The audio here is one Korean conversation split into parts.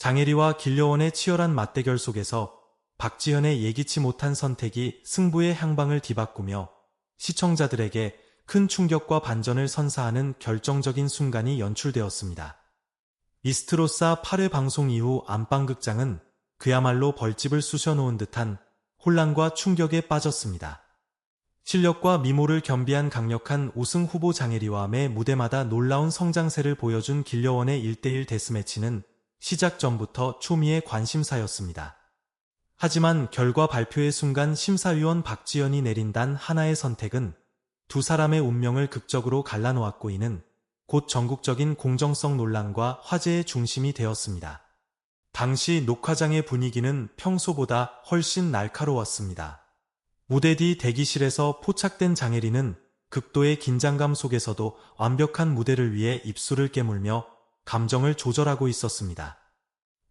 장혜리와 길려원의 치열한 맞대결 속에서 박지현의 예기치 못한 선택이 승부의 향방을 뒤바꾸며 시청자들에게 큰 충격과 반전을 선사하는 결정적인 순간이 연출되었습니다. 이스트로사 8회 방송 이후 안방극장은 그야말로 벌집을 쑤셔놓은 듯한 혼란과 충격에 빠졌습니다. 실력과 미모를 겸비한 강력한 우승 후보 장혜리와 매 무대마다 놀라운 성장세를 보여준 길려원의 1대1 데스매치는 시작 전부터 초미의 관심사였습니다. 하지만 결과 발표의 순간 심사위원 박지연이 내린 단 하나의 선택은 두 사람의 운명을 극적으로 갈라놓았고 이는 곧 전국적인 공정성 논란과 화제의 중심이 되었습니다. 당시 녹화장의 분위기는 평소보다 훨씬 날카로웠습니다. 무대 뒤 대기실에서 포착된 장혜리는 극도의 긴장감 속에서도 완벽한 무대를 위해 입술을 깨물며 감정을 조절하고 있었습니다.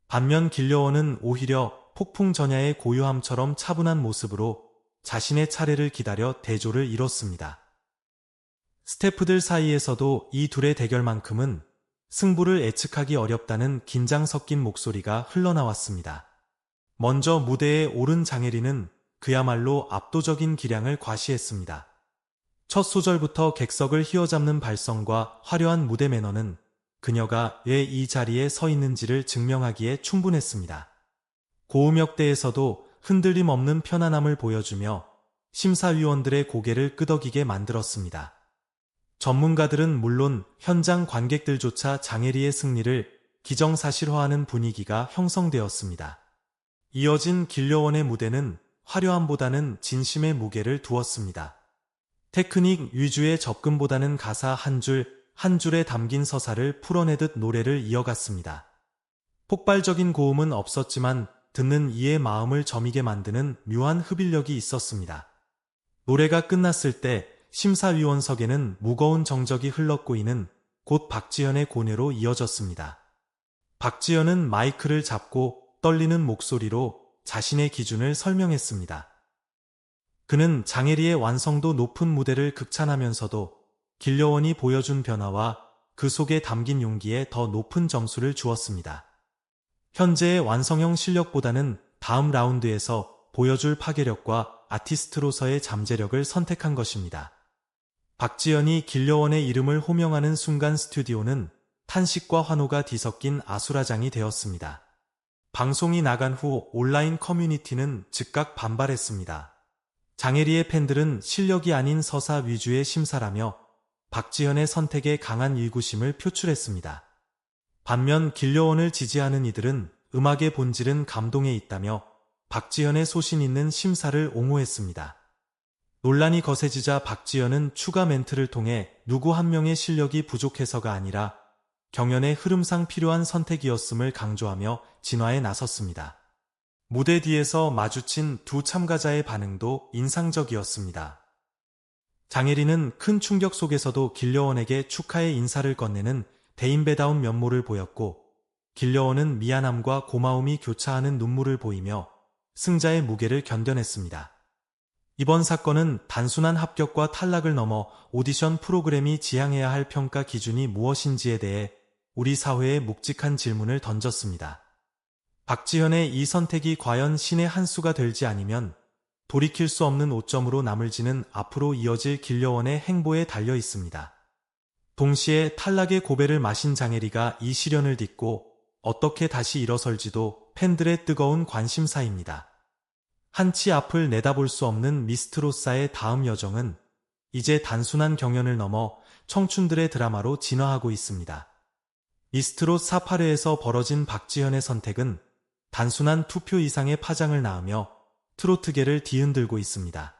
반면 길려원은 오히려 폭풍 전야의 고요함처럼 차분한 모습으로 자신의 차례를 기다려 대조를 이뤘습니다. 스태프들 사이에서도 이 둘의 대결만큼은 승부를 예측하기 어렵다는 긴장 섞인 목소리가 흘러나왔습니다. 먼저 무대에 오른 장혜리는 그야말로 압도적인 기량을 과시했습니다. 첫 소절부터 객석을 휘어잡는 발성과 화려한 무대 매너는 그녀가 왜 이 자리에 서 있는지를 증명하기에 충분했습니다. 고음역대에서도 흔들림 없는 편안함을 보여주며 심사위원들의 고개를 끄덕이게 만들었습니다. 전문가들은 물론 현장 관객들조차 장혜리의 승리를 기정사실화하는 분위기가 형성되었습니다. 이어진 길려원의 무대는 화려함보다는 진심의 무게를 두었습니다. 테크닉 위주의 접근보다는 가사 한 줄, 한 줄에 담긴 서사를 풀어내듯 노래를 이어갔습니다. 폭발적인 고음은 없었지만 듣는 이의 마음을 저미게 만드는 묘한 흡일력이 있었습니다. 노래가 끝났을 때 심사위원석에는 무거운 정적이 흘렀고 이는 곧 박지현의 고뇌로 이어졌습니다. 박지현은 마이크를 잡고 떨리는 목소리로 자신의 기준을 설명했습니다. 그는 장혜리의 완성도 높은 무대를 극찬하면서도 길려원이 보여준 변화와 그 속에 담긴 용기에 더 높은 점수를 주었습니다. 현재의 완성형 실력보다는 다음 라운드에서 보여줄 파괴력과 아티스트로서의 잠재력을 선택한 것입니다. 박지연이 길려원의 이름을 호명하는 순간 스튜디오는 탄식과 환호가 뒤섞인 아수라장이 되었습니다. 방송이 나간 후 온라인 커뮤니티는 즉각 반발했습니다. 장혜리의 팬들은 실력이 아닌 서사 위주의 심사라며 박지현의 선택에 강한 일구심을 표출했습니다. 반면 길려원을 지지하는 이들은 음악의 본질은 감동에 있다며 박지현의 소신 있는 심사를 옹호했습니다. 논란이 거세지자 박지현은 추가 멘트를 통해 누구 한 명의 실력이 부족해서가 아니라 경연의 흐름상 필요한 선택이었음을 강조하며 진화에 나섰습니다. 무대 뒤에서 마주친 두 참가자의 반응도 인상적이었습니다. 장혜리는 큰 충격 속에서도 길려원에게 축하의 인사를 건네는 대인배다운 면모를 보였고 길려원은 미안함과 고마움이 교차하는 눈물을 보이며 승자의 무게를 견뎌냈습니다. 이번 사건은 단순한 합격과 탈락을 넘어 오디션 프로그램이 지향해야 할 평가 기준이 무엇인지에 대해 우리 사회에 묵직한 질문을 던졌습니다. 박지현의 이 선택이 과연 신의 한 수가 될지 아니면 돌이킬 수 없는 오점으로 남을지는 앞으로 이어질 길려원의 행보에 달려 있습니다. 동시에 탈락의 고배를 마신 장혜리가 이 시련을 딛고 어떻게 다시 일어설지도 팬들의 뜨거운 관심사입니다. 한치 앞을 내다볼 수 없는 미스트로사의 다음 여정은 이제 단순한 경연을 넘어 청춘들의 드라마로 진화하고 있습니다. 미스트롯 사파르에서 벌어진 박지현의 선택은 단순한 투표 이상의 파장을 낳으며 트로트계를 뒤흔들고 있습니다.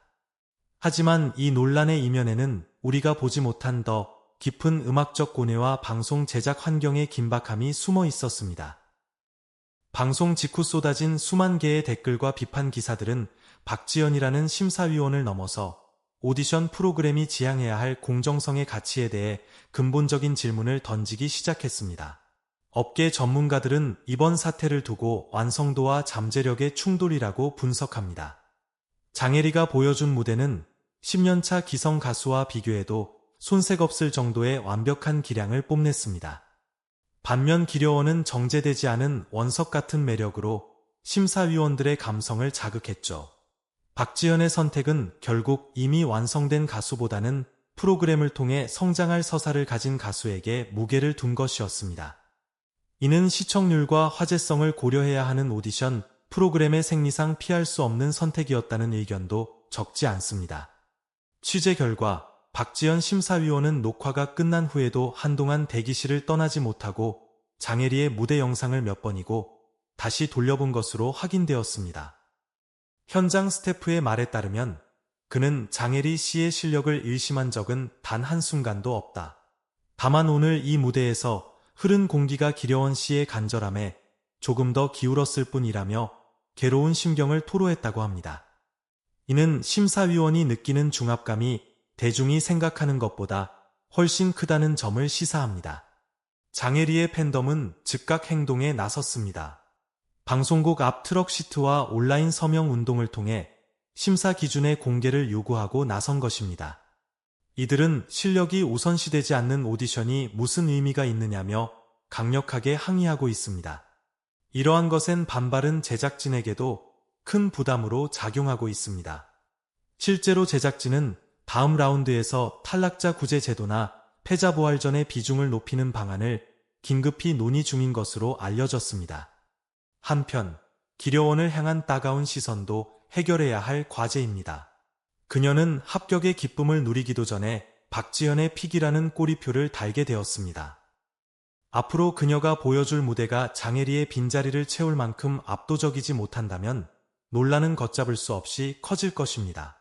하지만 이 논란의 이면에는 우리가 보지 못한 더 깊은 음악적 고뇌와 방송 제작 환경의 긴박함이 숨어 있었습니다. 방송 직후 쏟아진 수만 개의 댓글과 비판 기사들은 박지연이라는 심사위원을 넘어서 오디션 프로그램이 지향해야 할 공정성의 가치에 대해 근본적인 질문을 던지기 시작했습니다. 업계 전문가들은 이번 사태를 두고 완성도와 잠재력의 충돌이라고 분석합니다. 장혜리가 보여준 무대는 10년차 기성 가수와 비교해도 손색 없을 정도의 완벽한 기량을 뽐냈습니다. 반면 기려원은 정제되지 않은 원석 같은 매력으로 심사위원들의 감성을 자극했죠. 박지현의 선택은 결국 이미 완성된 가수보다는 프로그램을 통해 성장할 서사를 가진 가수에게 무게를 둔 것이었습니다. 이는 시청률과 화제성을 고려해야 하는 오디션 프로그램의 생리상 피할 수 없는 선택이었다는 의견도 적지 않습니다. 취재 결과 박지연 심사위원은 녹화가 끝난 후에도 한동안 대기실을 떠나지 못하고 장혜리의 무대 영상을 몇 번이고 다시 돌려본 것으로 확인되었습니다. 현장 스태프의 말에 따르면 그는 장혜리 씨의 실력을 일심한 적은 단 한순간도 없다. 다만 오늘 이 무대에서 흐른 공기가 기려원 씨의 간절함에 조금 더 기울었을 뿐이라며 괴로운 심경을 토로했다고 합니다. 이는 심사위원이 느끼는 중압감이 대중이 생각하는 것보다 훨씬 크다는 점을 시사합니다. 장혜리의 팬덤은 즉각 행동에 나섰습니다. 방송국 앞 트럭 시트와 온라인 서명 운동을 통해 심사 기준의 공개를 요구하고 나선 것입니다. 이들은 실력이 우선시되지 않는 오디션이 무슨 의미가 있느냐며 강력하게 항의하고 있습니다. 이러한 것엔 반발은 제작진에게도 큰 부담으로 작용하고 있습니다. 실제로 제작진은 다음 라운드에서 탈락자 구제 제도나 패자 부활전의 비중을 높이는 방안을 긴급히 논의 중인 것으로 알려졌습니다. 한편 기려원을 향한 따가운 시선도 해결해야 할 과제입니다. 그녀는 합격의 기쁨을 누리기도 전에 박지현의 픽이라는 꼬리표를 달게 되었습니다. 앞으로 그녀가 보여줄 무대가 장혜리의 빈자리를 채울 만큼 압도적이지 못한다면 논란은 걷잡을 수 없이 커질 것입니다.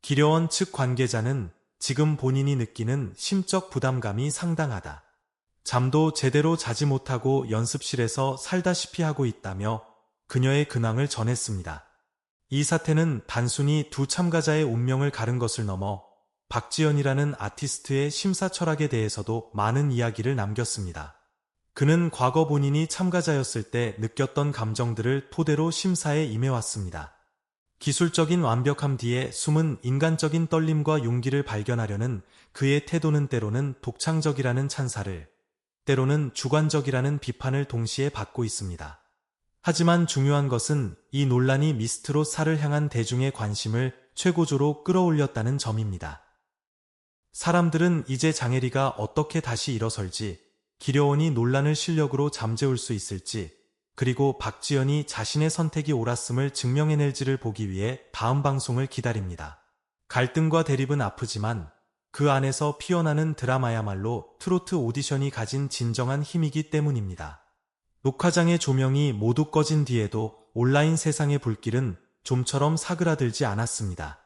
기려원 측 관계자는 지금 본인이 느끼는 심적 부담감이 상당하다. 잠도 제대로 자지 못하고 연습실에서 살다시피 하고 있다며 그녀의 근황을 전했습니다. 이 사태는 단순히 두 참가자의 운명을 가른 것을 넘어 박지연이라는 아티스트의 심사 철학에 대해서도 많은 이야기를 남겼습니다. 그는 과거 본인이 참가자였을 때 느꼈던 감정들을 토대로 심사에 임해왔습니다. 기술적인 완벽함 뒤에 숨은 인간적인 떨림과 용기를 발견하려는 그의 태도는 때로는 독창적이라는 찬사를, 때로는 주관적이라는 비판을 동시에 받고 있습니다. 하지만 중요한 것은 이 논란이 미스트로 살을 향한 대중의 관심을 최고조로 끌어올렸다는 점입니다. 사람들은 이제 장혜리가 어떻게 다시 일어설지, 기려원이 논란을 실력으로 잠재울 수 있을지, 그리고 박지연이 자신의 선택이 옳았음을 증명해낼지를 보기 위해 다음 방송을 기다립니다. 갈등과 대립은 아프지만 그 안에서 피어나는 드라마야말로 트로트 오디션이 가진 진정한 힘이기 때문입니다. 녹화장의 조명이 모두 꺼진 뒤에도 온라인 세상의 불길은 좀처럼 사그라들지 않았습니다.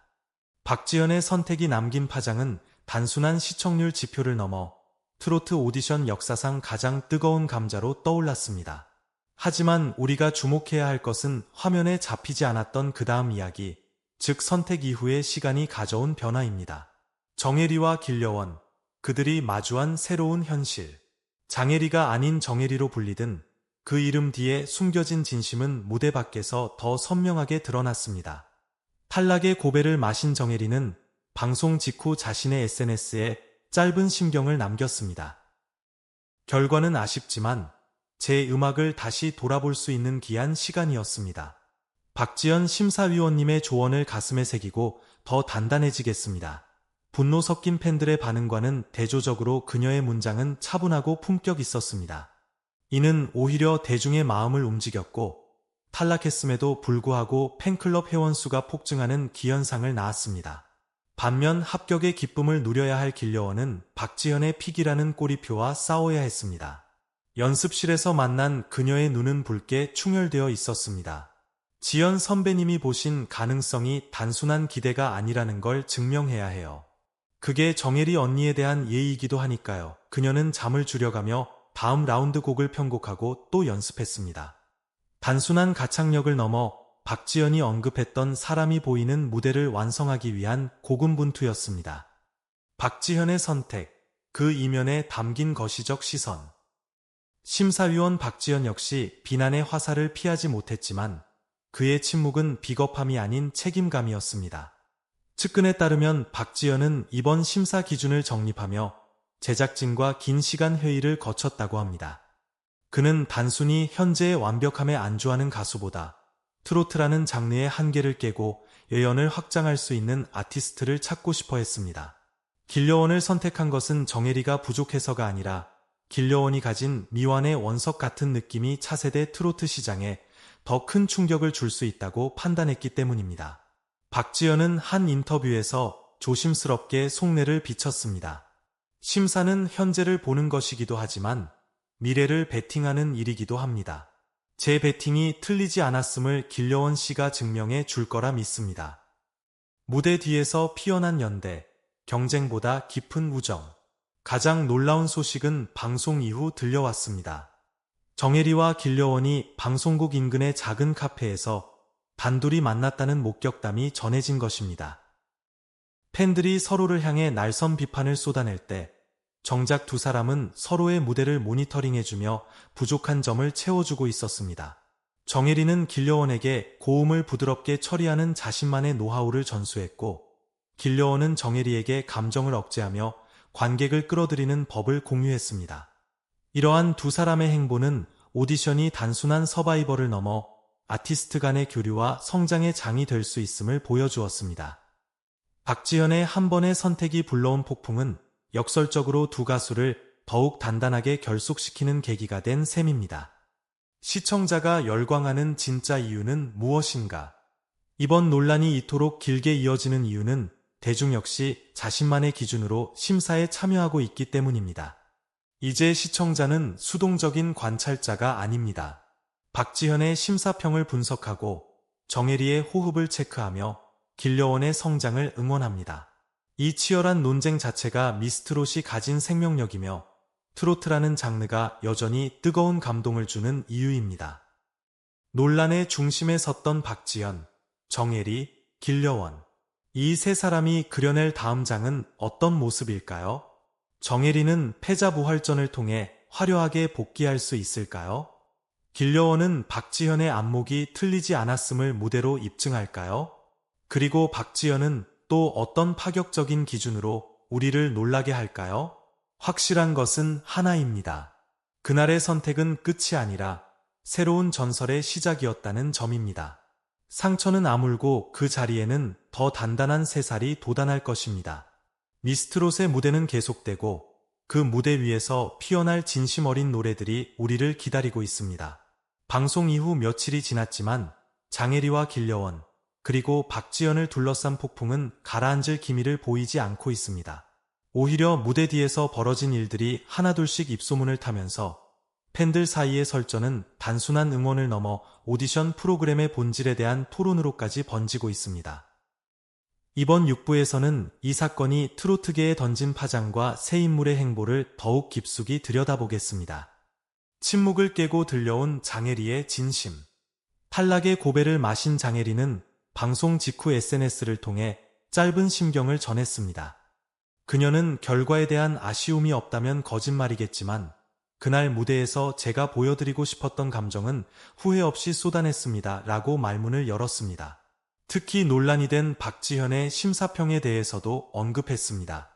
박지연의 선택이 남긴 파장은 단순한 시청률 지표를 넘어 트로트 오디션 역사상 가장 뜨거운 감자로 떠올랐습니다. 하지만 우리가 주목해야 할 것은 화면에 잡히지 않았던 그 다음 이야기, 즉 선택 이후의 시간이 가져온 변화입니다. 정혜리와 길려원, 그들이 마주한 새로운 현실. 장혜리가 아닌 정혜리로 불리든 그 이름 뒤에 숨겨진 진심은 무대 밖에서 더 선명하게 드러났습니다. 탈락의 고배를 마신 정혜리는 방송 직후 자신의 SNS에 짧은 심경을 남겼습니다. 결과는 아쉽지만 제 음악을 다시 돌아볼 수 있는 귀한 시간이었습니다. 박지연 심사위원님의 조언을 가슴에 새기고 더 단단해지겠습니다. 분노 섞인 팬들의 반응과는 대조적으로 그녀의 문장은 차분하고 품격 있었습니다. 이는 오히려 대중의 마음을 움직였고 탈락했음에도 불구하고 팬클럽 회원수가 폭증하는 기현상을 낳았습니다. 반면 합격의 기쁨을 누려야 할 길려원은 박지현의 픽이라는 꼬리표와 싸워야 했습니다. 연습실에서 만난 그녀의 눈은 붉게 충혈되어 있었습니다. 지연 선배님이 보신 가능성이 단순한 기대가 아니라는 걸 증명해야 해요. 그게 정혜리 언니에 대한 예의이기도 하니까요. 그녀는 잠을 줄여가며 다음 라운드 곡을 편곡하고 또 연습했습니다. 단순한 가창력을 넘어 박지연이 언급했던 사람이 보이는 무대를 완성하기 위한 고군분투였습니다. 박지현의 선택, 그 이면에 담긴 거시적 시선. 심사위원 박지현 역시 비난의 화살을 피하지 못했지만 그의 침묵은 비겁함이 아닌 책임감이었습니다. 측근에 따르면 박지현은 이번 심사 기준을 정립하며 제작진과 긴 시간 회의를 거쳤다고 합니다. 그는 단순히 현재의 완벽함에 안주하는 가수보다 트로트라는 장르의 한계를 깨고 예연을 확장할 수 있는 아티스트를 찾고 싶어 했습니다. 길려원을 선택한 것은 정혜리가 부족해서가 아니라 길려원이 가진 미완의 원석 같은 느낌이 차세대 트로트 시장에 더 큰 충격을 줄 수 있다고 판단했기 때문입니다. 박지연은 한 인터뷰에서 조심스럽게 속내를 비쳤습니다. 심사는 현재를 보는 것이기도 하지만 미래를 베팅하는 일이기도 합니다. 제 베팅이 틀리지 않았음을 길려원 씨가 증명해 줄 거라 믿습니다. 무대 뒤에서 피어난 연대, 경쟁보다 깊은 우정. 가장 놀라운 소식은 방송 이후 들려왔습니다. 정혜리와 길려원이 방송국 인근의 작은 카페에서 단둘이 만났다는 목격담이 전해진 것입니다. 팬들이 서로를 향해 날선 비판을 쏟아낼 때 정작 두 사람은 서로의 무대를 모니터링해주며 부족한 점을 채워주고 있었습니다. 정혜리는 길려원에게 고음을 부드럽게 처리하는 자신만의 노하우를 전수했고, 길려원은 정혜리에게 감정을 억제하며 관객을 끌어들이는 법을 공유했습니다. 이러한 두 사람의 행보는 오디션이 단순한 서바이벌을 넘어 아티스트 간의 교류와 성장의 장이 될 수 있음을 보여주었습니다. 박지현의 한 번의 선택이 불러온 폭풍은 역설적으로 두 가수를 더욱 단단하게 결속시키는 계기가 된 셈입니다. 시청자가 열광하는 진짜 이유는 무엇인가? 이번 논란이 이토록 길게 이어지는 이유는 대중 역시 자신만의 기준으로 심사에 참여하고 있기 때문입니다. 이제 시청자는 수동적인 관찰자가 아닙니다. 박지현의 심사평을 분석하고 정혜리의 호흡을 체크하며 길려원의 성장을 응원합니다. 이 치열한 논쟁 자체가 미스트롯이 가진 생명력이며 트로트라는 장르가 여전히 뜨거운 감동을 주는 이유입니다. 논란의 중심에 섰던 박지연, 정혜리, 길려원. 이 세 사람이 그려낼 다음 장은 어떤 모습일까요? 정혜리는 패자부활전을 통해 화려하게 복귀할 수 있을까요? 길려원은 박지현의 안목이 틀리지 않았음을 무대로 입증할까요? 그리고 박지현은 또 어떤 파격적인 기준으로 우리를 놀라게 할까요? 확실한 것은 하나입니다. 그날의 선택은 끝이 아니라 새로운 전설의 시작이었다는 점입니다. 상처는 아물고 그 자리에는 더 단단한 새살이 돋아날 것입니다. 미스트롯의 무대는 계속되고 그 무대 위에서 피어날 진심 어린 노래들이 우리를 기다리고 있습니다. 방송 이후 며칠이 지났지만 장혜리와 길려원, 그리고 박지연을 둘러싼 폭풍은 가라앉을 기미를 보이지 않고 있습니다. 오히려 무대 뒤에서 벌어진 일들이 하나둘씩 입소문을 타면서 팬들 사이의 설전은 단순한 응원을 넘어 오디션 프로그램의 본질에 대한 토론으로까지 번지고 있습니다. 이번 6부에서는 이 사건이 트로트계에 던진 파장과 새 인물의 행보를 더욱 깊숙이 들여다보겠습니다. 침묵을 깨고 들려온 장혜리의 진심. 탈락의 고배를 마신 장혜리는 방송 직후 SNS를 통해 짧은 심경을 전했습니다. 그녀는 결과에 대한 아쉬움이 없다면 거짓말이겠지만 그날 무대에서 제가 보여드리고 싶었던 감정은 후회 없이 쏟아냈습니다. 라고 말문을 열었습니다. 특히 논란이 된 박지현의 심사평에 대해서도 언급했습니다.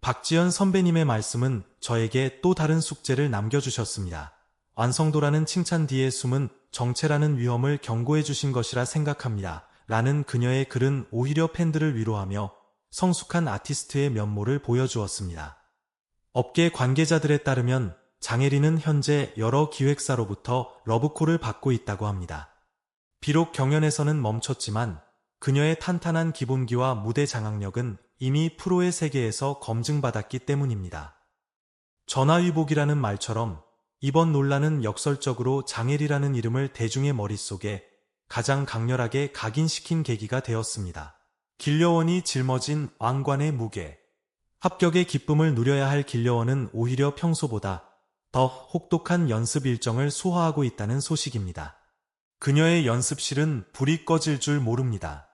박지현 선배님의 말씀은 저에게 또 다른 숙제를 남겨주셨습니다. 완성도라는 칭찬 뒤에 숨은 정체라는 위험을 경고해 주신 것이라 생각합니다. 라는 그녀의 글은 오히려 팬들을 위로하며 성숙한 아티스트의 면모를 보여주었습니다. 업계 관계자들에 따르면 장혜리는 현재 여러 기획사로부터 러브콜을 받고 있다고 합니다. 비록 경연에서는 멈췄지만 그녀의 탄탄한 기본기와 무대 장악력은 이미 프로의 세계에서 검증받았기 때문입니다. 전화위복이라는 말처럼 이번 논란은 역설적으로 장혜리라는 이름을 대중의 머릿속에 가장 강렬하게 각인시킨 계기가 되었습니다. 길려원이 짊어진 왕관의 무게. 합격의 기쁨을 누려야 할 길려원은 오히려 평소보다 더 혹독한 연습 일정을 소화하고 있다는 소식입니다. 그녀의 연습실은 불이 꺼질 줄 모릅니다.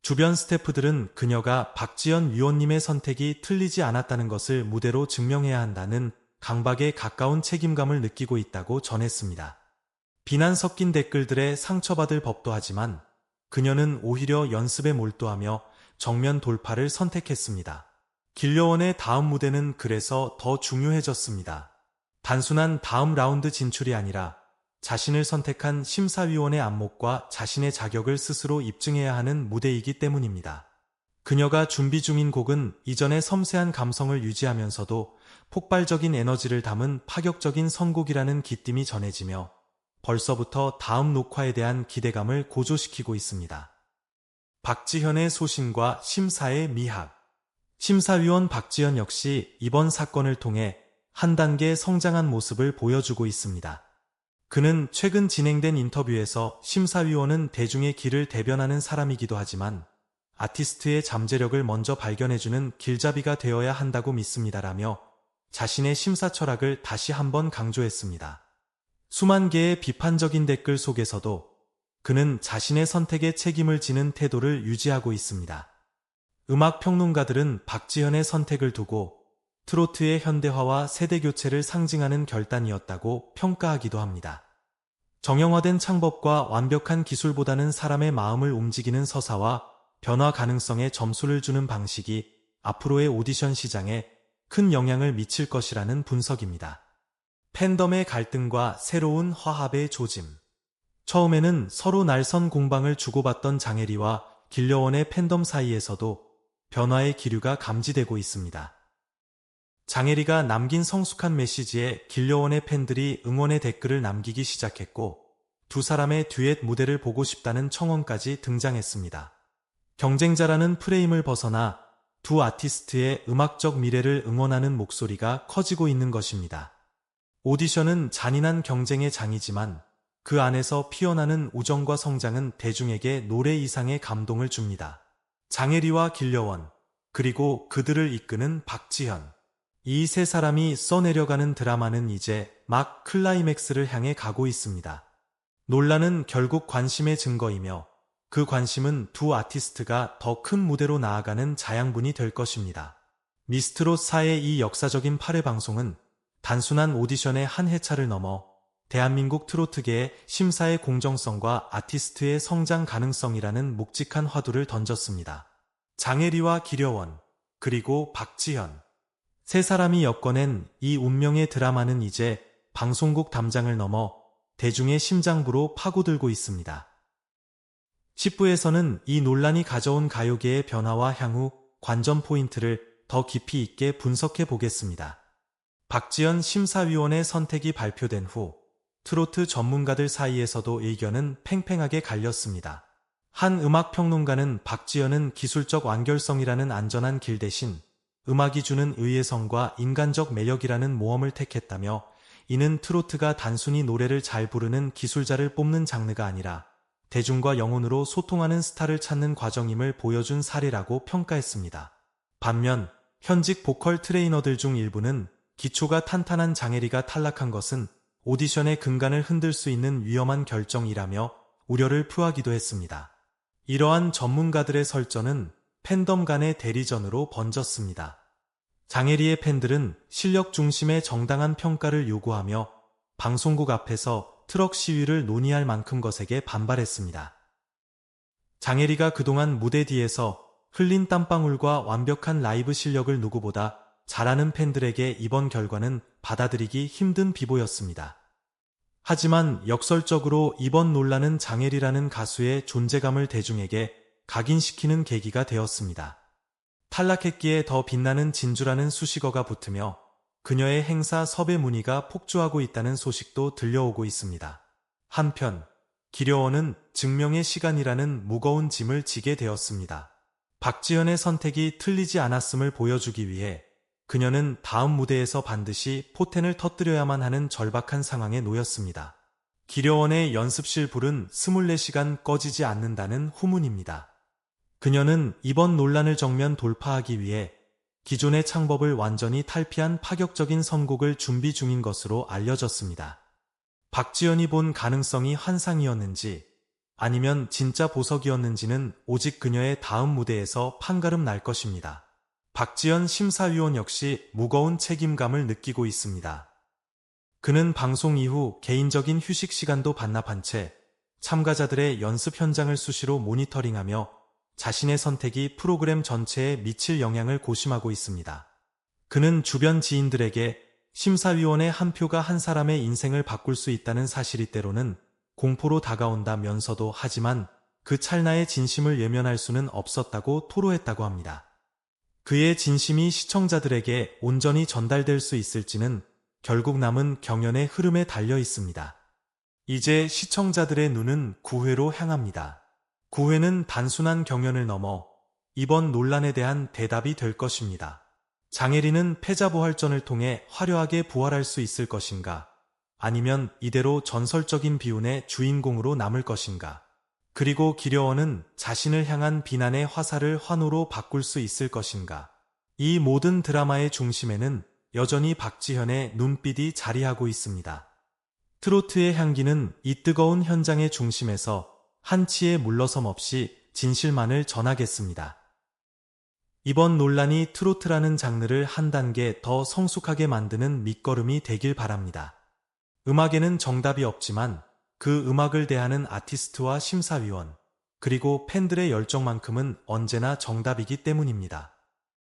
주변 스태프들은 그녀가 박지연 위원님의 선택이 틀리지 않았다는 것을 무대로 증명해야 한다는 강박에 가까운 책임감을 느끼고 있다고 전했습니다. 비난 섞인 댓글들에 상처받을 법도 하지만 그녀는 오히려 연습에 몰두하며 정면 돌파를 선택했습니다. 길려원의 다음 무대는 그래서 더 중요해졌습니다. 단순한 다음 라운드 진출이 아니라 자신을 선택한 심사위원의 안목과 자신의 자격을 스스로 입증해야 하는 무대이기 때문입니다. 그녀가 준비 중인 곡은 이전의 섬세한 감성을 유지하면서도 폭발적인 에너지를 담은 파격적인 선곡이라는 기쁨이 전해지며 벌써부터 다음 녹화에 대한 기대감을 고조시키고 있습니다. 박지현의 소신과 심사의 미학 심사위원 박지현 역시 이번 사건을 통해 한 단계 성장한 모습을 보여주고 있습니다. 그는 최근 진행된 인터뷰에서 심사위원은 대중의 길을 대변하는 사람이기도 하지만 아티스트의 잠재력을 먼저 발견해주는 길잡이가 되어야 한다고 믿습니다라며 자신의 심사 철학을 다시 한번 강조했습니다. 수만 개의 비판적인 댓글 속에서도 그는 자신의 선택에 책임을 지는 태도를 유지하고 있습니다. 음악 평론가들은 박지현의 선택을 두고 트로트의 현대화와 세대 교체를 상징하는 결단이었다고 평가하기도 합니다. 정형화된 창법과 완벽한 기술보다는 사람의 마음을 움직이는 서사와 변화 가능성에 점수를 주는 방식이 앞으로의 오디션 시장에 큰 영향을 미칠 것이라는 분석입니다. 팬덤의 갈등과 새로운 화합의 조짐. 처음에는 서로 날선 공방을 주고받던 장혜리와 길려원의 팬덤 사이에서도 변화의 기류가 감지되고 있습니다. 장혜리가 남긴 성숙한 메시지에 길려원의 팬들이 응원의 댓글을 남기기 시작했고 두 사람의 듀엣 무대를 보고 싶다는 청원까지 등장했습니다. 경쟁자라는 프레임을 벗어나 두 아티스트의 음악적 미래를 응원하는 목소리가 커지고 있는 것입니다. 오디션은 잔인한 경쟁의 장이지만 그 안에서 피어나는 우정과 성장은 대중에게 노래 이상의 감동을 줍니다. 장혜리와 길려원, 그리고 그들을 이끄는 박지현. 이 세 사람이 써내려가는 드라마는 이제 막 클라이맥스를 향해 가고 있습니다. 논란은 결국 관심의 증거이며 그 관심은 두 아티스트가 더 큰 무대로 나아가는 자양분이 될 것입니다. 미스트롯 사의 이 역사적인 8회 방송은 단순한 오디션의 한 회차를 넘어 대한민국 트로트계의 심사의 공정성과 아티스트의 성장 가능성이라는 묵직한 화두를 던졌습니다. 장혜리와 기려원, 그리고 박지현. 세 사람이 엮어낸 이 운명의 드라마는 이제 방송국 담장을 넘어 대중의 심장부로 파고들고 있습니다. 10부에서는 이 논란이 가져온 가요계의 변화와 향후 관전 포인트를 더 깊이 있게 분석해 보겠습니다. 박지연 심사위원의 선택이 발표된 후 트로트 전문가들 사이에서도 의견은 팽팽하게 갈렸습니다. 한 음악평론가는 박지연은 기술적 완결성이라는 안전한 길 대신 음악이 주는 의외성과 인간적 매력이라는 모험을 택했다며 이는 트로트가 단순히 노래를 잘 부르는 기술자를 뽑는 장르가 아니라 대중과 영혼으로 소통하는 스타를 찾는 과정임을 보여준 사례라고 평가했습니다. 반면 현직 보컬 트레이너들 중 일부는 기초가 탄탄한 장혜리가 탈락한 것은 오디션의 근간을 흔들 수 있는 위험한 결정이라며 우려를 표하기도 했습니다. 이러한 전문가들의 설전은 팬덤 간의 대리전으로 번졌습니다. 장혜리의 팬들은 실력 중심의 정당한 평가를 요구하며 방송국 앞에서 트럭 시위를 논의할 만큼 것에게 반발했습니다. 장혜리가 그동안 무대 뒤에서 흘린 땀방울과 완벽한 라이브 실력을 누구보다 잘하는 팬들에게 이번 결과는 받아들이기 힘든 비보였습니다. 하지만 역설적으로 이번 논란은 장혜리라는 가수의 존재감을 대중에게 각인시키는 계기가 되었습니다. 탈락했기에 더 빛나는 진주라는 수식어가 붙으며 그녀의 행사 섭외 문의가 폭주하고 있다는 소식도 들려오고 있습니다. 한편 기려원은 증명의 시간이라는 무거운 짐을 지게 되었습니다. 박지현의 선택이 틀리지 않았음을 보여주기 위해 그녀는 다음 무대에서 반드시 포텐을 터뜨려야만 하는 절박한 상황에 놓였습니다. 기려원의 연습실 불은 24시간 꺼지지 않는다는 후문입니다. 그녀는 이번 논란을 정면 돌파하기 위해 기존의 창법을 완전히 탈피한 파격적인 선곡을 준비 중인 것으로 알려졌습니다. 박지연이 본 가능성이 환상이었는지 아니면 진짜 보석이었는지는 오직 그녀의 다음 무대에서 판가름 날 것입니다. 박지연 심사위원 역시 무거운 책임감을 느끼고 있습니다. 그는 방송 이후 개인적인 휴식 시간도 반납한 채 참가자들의 연습 현장을 수시로 모니터링하며 자신의 선택이 프로그램 전체에 미칠 영향을 고심하고 있습니다. 그는 주변 지인들에게 심사위원의 한 표가 한 사람의 인생을 바꿀 수 있다는 사실이 때로는 공포로 다가온다면서도 하지만 그 찰나의 진심을 예면할 수는 없었다고 토로했다고 합니다. 그의 진심이 시청자들에게 온전히 전달될 수 있을지는 결국 남은 경연의 흐름에 달려 있습니다. 이제 시청자들의 눈은 구회로 향합니다. 구회는 단순한 경연을 넘어 이번 논란에 대한 대답이 될 것입니다. 장혜리는 패자부활전을 통해 화려하게 부활할 수 있을 것인가? 아니면 이대로 전설적인 비운의 주인공으로 남을 것인가? 그리고 기려원은 자신을 향한 비난의 화살을 환호로 바꿀 수 있을 것인가? 이 모든 드라마의 중심에는 여전히 박지현의 눈빛이 자리하고 있습니다. 트로트의 향기는 이 뜨거운 현장의 중심에서 한치의 물러섬 없이 진실만을 전하겠습니다. 이번 논란이 트로트라는 장르를 한 단계 더 성숙하게 만드는 밑거름이 되길 바랍니다. 음악에는 정답이 없지만 그 음악을 대하는 아티스트와 심사위원, 그리고 팬들의 열정만큼은 언제나 정답이기 때문입니다.